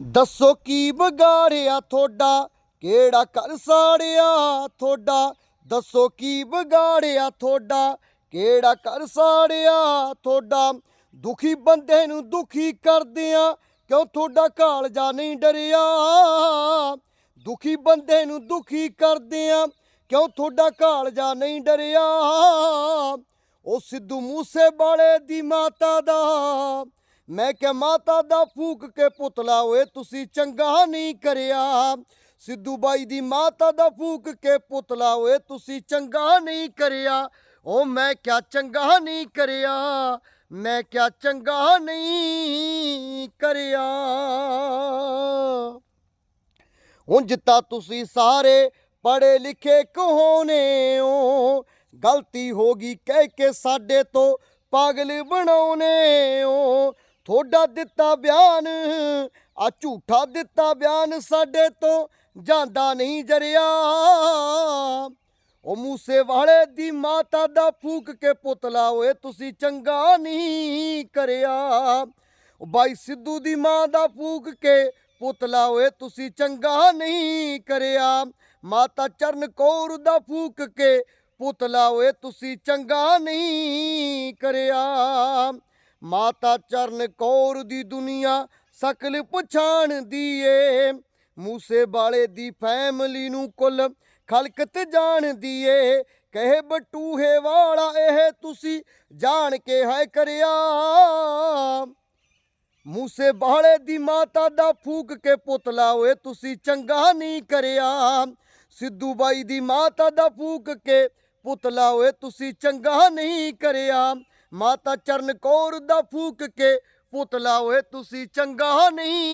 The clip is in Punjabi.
ਦੱਸੋ ਕੀ ਵਿਗਾੜਿਆ ਤੁਹਾਡਾ? ਕਿਹੜਾ ਘਰ ਸਾੜਿਆ ਤੁਹਾਡਾ? ਦੱਸੋ ਕੀ ਵਿਗਾੜਿਆ ਤੁਹਾਡਾ? ਕਿਹੜਾ ਘਰ ਸਾੜਿਆ ਤੁਹਾਡਾ? ਦੁਖੀ ਬੰਦੇ ਨੂੰ ਦੁਖੀ ਕਰਦਿਆਂ ਕਿਉਂ ਤੁਹਾਡਾ ਕਾਲਜਾ ਨਹੀਂ ਡਰਿਆ? ਦੁਖੀ ਬੰਦੇ ਨੂੰ ਦੁਖੀ ਕਰਦਿਆਂ ਕਿਉਂ ਤੁਹਾਡਾ ਕਾਲਜਾ ਨਹੀਂ ਡਰਿਆ? ਉਹ ਸਿੱਧੂ ਮੂਸੇ ਵਾਲੇ ਦੀ ਮਾਤਾ ਦਾ ਮੈਂ ਕਿਹਾ, ਮਾਤਾ ਦਾ ਫੂਕ ਕੇ ਪੁਤਲਾ ਓਏ, ਤੁਸੀਂ ਚੰਗਾ ਨਹੀਂ ਕਰਿਆ। ਸਿੱਧੂ ਬਾਈ ਦੀ ਮਾਤਾ ਦਾ ਫੂਕ ਕੇ ਪੁਤਲਾ ਓਏ, ਤੁਸੀਂ ਚੰਗਾ ਨਹੀਂ ਕਰਿਆ। ਉਹ ਮੈਂ ਕਿਹਾ, ਚੰਗਾ ਨਹੀਂ ਕਰਿਆ। ਮੈਂ ਕਿਹਾ, ਚੰਗਾ ਨਹੀਂ ਕਰਿਆ। ਉਂਝ ਤਾਂ ਤੁਸੀਂ ਸਾਰੇ ਪੜ੍ਹੇ ਲਿਖੇ ਕਹੋਨੇ ਹੋ ਗਲਤੀ ਹੋ ਗਈ ਕਹਿ ਕੇ ਸਾਡੇ ਤੋਂ ਪਾਗਲ ਬਣਾਉਨੇ ਹੋ ਤੁਹਾਡਾ ਦਿੱਤਾ ਬਿਆਨ, ਆ ਝੂਠਾ ਦਿੱਤਾ ਬਿਆਨ ਸਾਡੇ ਤੋਂ ਜਾਂਦਾ ਨਹੀਂ ਜਰਿਆ। ਉਹ ਮੂਸੇ ਵਾਲੇ ਦੀ ਮਾਤਾ ਦਾ ਫੂਕ ਕੇ ਪੁਤਲਾ ਓਏ, ਤੁਸੀਂ ਚੰਗਾ ਨਹੀਂ ਕਰਿਆ। ਉਹ ਬਾਈ ਸਿੱਧੂ ਦੀ ਮਾਂ ਦਾ ਫੂਕ ਕੇ ਪੁਤਲਾ ਓਏ, ਤੁਸੀਂ ਚੰਗਾ ਨਹੀਂ ਕਰਿਆ। ਮਾਤਾ ਚਰਨ ਕੌਰ ਦਾ ਫੂਕ ਕੇ ਪੁਤਲਾ ਓਏ, ਤੁਸੀਂ ਚੰਗਾ ਨਹੀਂ ਕਰਿਆ। ਮਾਤਾ ਚਰਨ ਕੌਰ ਦੀ ਦੁਨੀਆ ਸਕਲ ਪਛਾਣਦੀ ਏ ਮੂਸੇ ਵਾਲੇ ਦੀ ਫੈਮਲੀ ਨੂੰ ਕੁੱਲ ਖਲਕਤ ਜਾਣਦੀ ਏ ਕਹੇ ਬਟੂਹੇ ਵਾਲਾ, ਇਹ ਤੁਸੀਂ ਜਾਣ ਕੇ ਹੈ ਕਰਿਆ। ਮੂਸੇ ਬਾਲੇ ਦੀ ਮਾਤਾ ਦਾ ਫੂਕ ਕੇ ਪੁਤਲਾ, ਓਏ ਤੁਸੀਂ ਚੰਗਾ ਨਹੀਂ ਕਰਿਆ। ਸਿੱਧੂ ਬਾਈ ਦੀ ਮਾਤਾ ਦਾ ਫੂਕ ਕੇ ਪੁਤਲਾ, ਓਏ ਤੁਸੀਂ ਚੰਗਾ ਨਹੀਂ ਕਰਿਆ। ਮਾਤਾ ਚਰਨ ਕੌਰ ਦਾ ਫੂਕ ਕੇ ਪੁਤਲਾ ਓਏ ਤੁਸੀਂ ਚੰਗਾ ਨਹੀਂ।